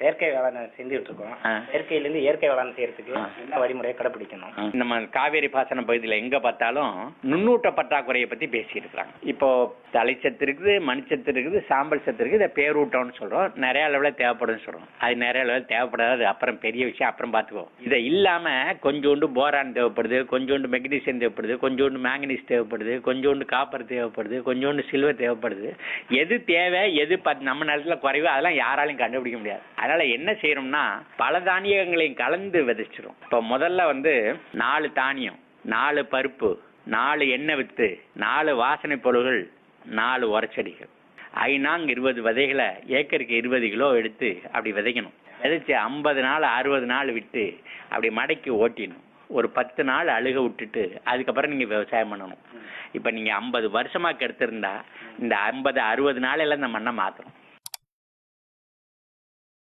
செயற்கை வேளாண் செஞ்சுட்டு இருக்கோம். செயற்கையிலேருந்து இயற்கை வேளாண் செய்யறதுக்கு. என்ன வழிமுறையை கடைபிடிக்கணும் நம்ம காவேரி பாசன பகுதியில் எங்க பார்த்தாலும் நுண்ணூட்ட பற்றாக்குறையை பத்தி பேசிட்டு இருக்காங்க இப்போ தலைச்சத்து இருக்குது மணிச்சத்து இருக்குது சாம்பல் சத்து இருக்குது இதை பேரூட்டம்னு சொல்றோம். நிறைய அளவில் தேவைப்படும்னு சொல்றோம். அது நிறைய அளவில் தேவைப்படாது. அப்புறம் பெரிய விஷயம். அப்புறம் பார்த்துக்குவோம் இதை இல்லாம கொஞ்சோண்டு போரான் தேவைப்படுது கொஞ்சோண்டு மெக்னீசியம் தேவைப்படுது கொஞ்சோண்டு மேங்கனீஸ் தேவைப்படுது கொஞ்சோண்டு காப்பர் தேவைப்படுது கொஞ்சோண்டு சில்வர் தேவைப்படுது. எது தேவை எது நம்ம நிலத்துல குறைவு அதெல்லாம் யாராலையும் கண்டுபிடிக்க முடியாது. அதனால என்ன செய்யறோம்னா பல தானியங்களையும் கலந்து விதைச்சிரும். இப்போ முதல்ல வந்து நாலு தானியம் நாலு பருப்பு நாலு எண்ணெய் வித்து நாலு வாசனை பொருள்கள் நாலு உரச்செடிகள். ஐநாங்க இருபது விதைகளை ஏக்கருக்கு இருபது கிலோ எடுத்து அப்படி விதைக்கணும். விதைச்சு ஐம்பது நாள் அறுபது நாள் விட்டு அப்படி மடக்கி ஓட்டிடணும். ஒரு பத்து நாள் அழுக விட்டுட்டு அதுக்கப்புறம் நீங்கள் விவசாயம் பண்ணணும். இப்போ நீங்கள் ஐம்பது வருஷமாக கெடுத்திருந்தா இந்த ஐம்பது அறுபது நாளையில இந்த மண்ணை மாற்றணும்